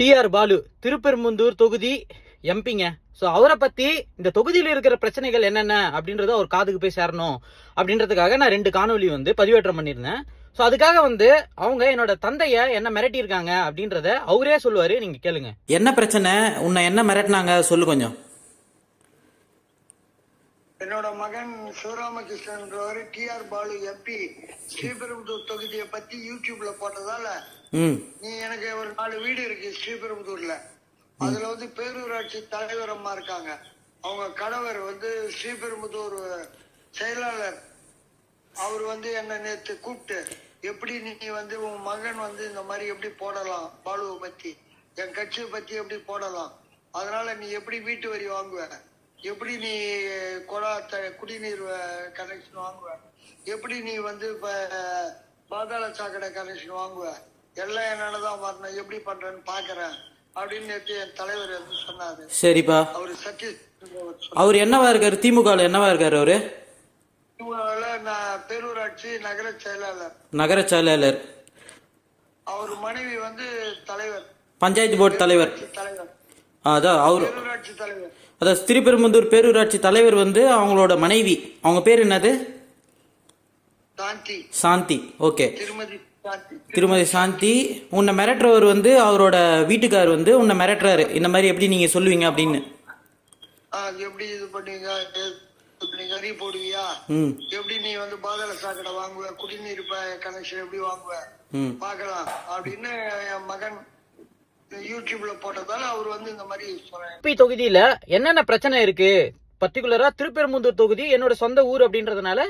TR Balu திருப்பெரும்புந்தூர் தொகுதி எம்பிங்க. So அவரை பத்தி இந்த தொகுதியில் இருக்கிற பிரச்சனைகள் என்னென்ன அப்படின்றத அவர் காதுக்கு போய் சேரணும் அப்படின்றதுக்காக நான் ரெண்டு காணொளி வந்து பதிவேற்றம் பண்ணியிருந்தேன். ஸோ அதுக்காக வந்து அவங்க என்னோட தந்தைய என்ன மிரட்டியிருக்காங்க அப்படின்றத அவரே சொல்லுவாரு நீங்க கேளுங்க. என்ன பிரச்சனை? உன்னை என்ன மிரட்டினாங்க? சொல்லு கொஞ்சம். என்னோட மகன் சிவராமகிருஷ்ணன்றவர் டிஆர் பாலு எம்பி ஸ்ரீபெரும்புதூர் தொகுதியை பத்தி யூடியூப்ல போட்டதால நீ எனக்கு ஒரு நாலு வீடு இருக்கு ஸ்ரீபெரும்புதூர்ல. அதுல வந்து பேரூராட்சி தலைவர் அம்மா இருக்காங்க. அவங்க கணவர் வந்து ஸ்ரீபெரும்புதூர் செயலாளர். அவர் வந்து என்ன நேத்து கூப்பிட்டு எப்படி நீ வந்து உன் மகன் வந்து இந்த மாதிரி எப்படி போடலாம்? பாலுவை பத்தி. என் கட்சியை பத்தி எப்படி போடலாம்? அதனால நீ எப்படி வீட்டு வரி வாங்குவ? எப்படி நீ குழா குடிநீர் கனெக்ஷன் வாங்குவ? எப்படி நீ வந்து இப்ப பாதாள சாக்கடை கனெக்ஷன் வாங்குவ? எல்லாம் என்னாலதான் வரணும். எப்படி பண்றேன்னு பாக்குறேன். அப்படின்னு நேத்து என் தலைவர் வந்து சொன்னாரு. சரிப்பா. அவரு சதீஷ். அவர் என்னவா இருக்காரு? திமுகவில் என்னவா இருக்காரு அவரு? இவங்களால நான் பேரூராட்சி நகர செயலாளர். நகர செயலாளர். அவர் மனைவி வந்து தலைவர். பஞ்சாயத்து போர்டு தலைவர். தலைவர். அதான் அவர். பேரூராட்சி தலைவர். அதான் திருப்பெரும்புந்தூர் பேரூராட்சி தலைவர் வந்து அவங்களோட மனைவி. அவங்க பேர் என்னது? சாந்தி. சாந்தி. ஓகே. திருமதி. திருமதி சாந்தி உன்னை மிரட்டுறவர் வந்து அவரோட வீட்டுக்கார் வந்து உன்னை மிரட்டுறாரு. இந்த மாதிரி எப்படி நீங்க சொல்லுவீங்க அப்படின்னு? ஆ, எப்படி இது பண்ணுவீங்க கறி போடுவியா? ம். எப்படி நீ வந்து பாதாள சாக்கடை வாங்குவ? குடிநீர் கனெக்ஷன் எப்படி வாங்குவ? ம். பார்க்கலாம். அப்படின்னு என் மகன் யூடியூப்ல போட்டதால அவர் வந்து இந்த மாதிரி சொல்றேன் பி தொகுதியில என்னென்ன பிரச்சனை இருக்கு? பர்டிகுலரா திருப்பெரும்புந்தூர் தொகுதி என்னோட சொந்த ஊர் அப்படின்றதுனால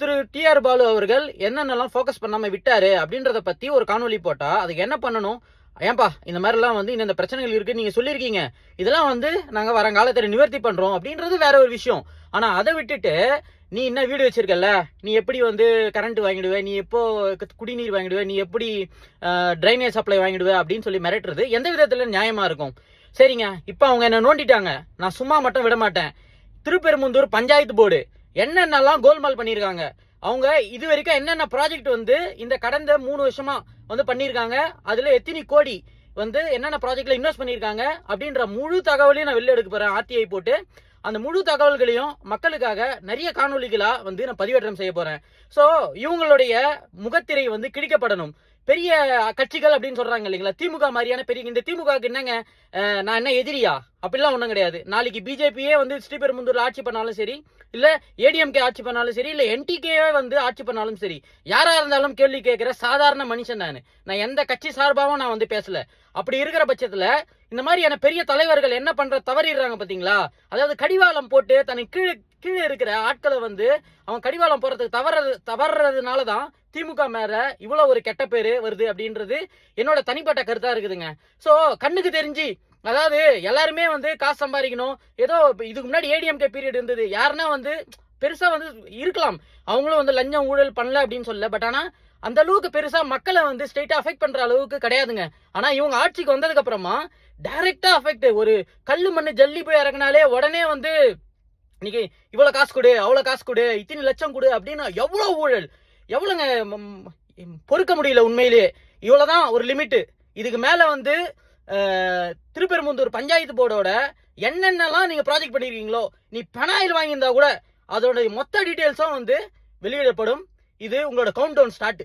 திரு டிஆர் பாலு அவர்கள் என்னென்னலாம் ஃபோக்கஸ் பண்ணாமல் விட்டாரு அப்படின்றத பற்றி ஒரு காணொளி போட்டால் அதுக்கு என்ன பண்ணணும்? ஏன்பா இந்த மாதிரிலாம் வந்து இந்த பிரச்சனைகள் இருக்குது நீங்கள் சொல்லியிருக்கீங்க. இதெல்லாம் வந்து நாங்கள் வரங்காலத்தில் நிவர்த்தி பண்ணுறோம் அப்படின்றது வேற ஒரு விஷயம். ஆனால் அதை விட்டுட்டு நீ என்ன வீடு வச்சிருக்கல நீ எப்படி வந்து கரண்ட் வாங்கிடுவ? நீ எப்போ குடிநீர் வாங்கிடுவ? நீ எப்படி ட்ரைனேஜ் சப்ளை வாங்கிடுவ? அப்படின்னு சொல்லி மிரட்டுறது எந்த விதத்தில் நியாயமாக இருக்கும்? சரிங்க இப்போ அவங்க என்ன நோண்டிட்டாங்க. நான் சும்மா மட்டும் விட மாட்டேன். திருப்பெரும்புந்தூர் பஞ்சாயத்து போர்டு. என்னென்னலாம் கோல்மால் பண்ணியிருக்காங்க. அவங்க இது வரைக்கும் என்னென்ன ப்ராஜெக்ட் வந்து இந்த கடந்த மூணு வருஷமா வந்து பண்ணியிருக்காங்க. அதில் எத்தனை கோடி வந்து என்னென்ன ப்ராஜெக்ட்ல இன்வெஸ்ட் பண்ணியிருக்காங்க அப்படின்ற முழு தகவலையும் நான் வெளில எடுக்க போறேன். ஆர்டிஐ போட்டு. அந்த முழு தகவல்களையும் மக்களுக்காக நிறைய காணொலிகளாக வந்து நான் பதிவேற்றம் செய்ய போறேன். ஸோ இவங்களுடைய முகத்திரை வந்து கிழிக்கப்படணும். பெரிய கட்சிகள் அப்படின்னு சொல்றாங்க இல்லைங்களா? திமுக மாதிரியான பெரிய இந்த திமுகவுக்கு என்னங்க? நான் என்ன எதிரியா? அப்படிலாம் ஒன்றும் கிடையாது. நாளைக்கு பிஜேபியே வந்து ஸ்ரீபெரும்புந்தூர்ல ஆட்சி பண்ணாலும் சரி இல்ல ஏடிஎம்கே ஆட்சி பண்ணாலும் சரி இல்ல என்டிகேவே வந்து ஆட்சி பண்ணாலும் சரி யாரா இருந்தாலும் கேள்வி கேட்கிற சாதாரண மனுஷன் நான். நான் எந்த கட்சி சார்பாகவும் நான் வந்து பேசல. அப்படி இருக்கிற பட்சத்துல இந்த மாதிரியான பெரிய தலைவர்கள் என்ன பண்ற தவறிடுறாங்க பாத்தீங்களா? அதாவது கடிவாளம் போட்டு தன்னை கீழே கீழே இருக்கிற ஆட்களை வந்து அவன் கடிவாளம் போறதுக்கு தவறது தவறுறதுனால தான் திமுக மேல இவ்வளவு ஒரு கெட்ட பேரு வருது அப்படின்றது என்னோட தனிப்பட்ட கருத்தா இருக்குதுங்க. சோ கண்ணுக்கு தெரிஞ்சு அதாவது எல்லாருமே வந்து காசு சம்பாதிக்கணும். ஏதோ இதுக்கு முன்னாடி ஏடிஎம்கே பீரியட் இருந்தது. யாருன்னா வந்து பெருசா வந்து இருக்கலாம். அவங்களும் வந்து லஞ்சம் ஊழல் பண்ணல அப்படின்னு சொல்லல. பட் ஆனா அந்த அளவுக்கு பெருசா மக்களை வந்து ஸ்ட்ரெயிட்டா அஃபெக்ட் பண்ற அளவுக்கு கிடையாதுங்க. ஆனா இவங்க ஆட்சிக்கு வந்ததுக்கு அப்புறமா டைரக்டா அஃபெக்ட் ஒரு கல் மண்ணு ஜல்லி போய் இறக்குனாலே உடனே வந்து இன்னைக்கு இவ்வளோ காசு கொடு அவ்வளோ காசு கொடு இத்தனை லட்சம் கொடு அப்படின்னா எவ்வளோ ஊழல்? எவ்வளோங்க பொறுக்க முடியல உண்மையிலேயே. இவ்வளவுதான் ஒரு லிமிட்டு இதுக்கு மேலே வந்து திருப்பெரும்புந்தூர் பஞ்சாயத்து போர்டோட என்னென்னலாம் நீங்கள் ப்ராஜெக்ட் பண்ணிருக்கீங்களோ நீ பெனாயில் வாங்கியிருந்தா கூட அதோடைய மொத்த டீட்டெயில்ஸும் வந்து வெளியிடப்படும். இது உங்களோட கவுண்ட் டவுன் ஸ்டார்ட்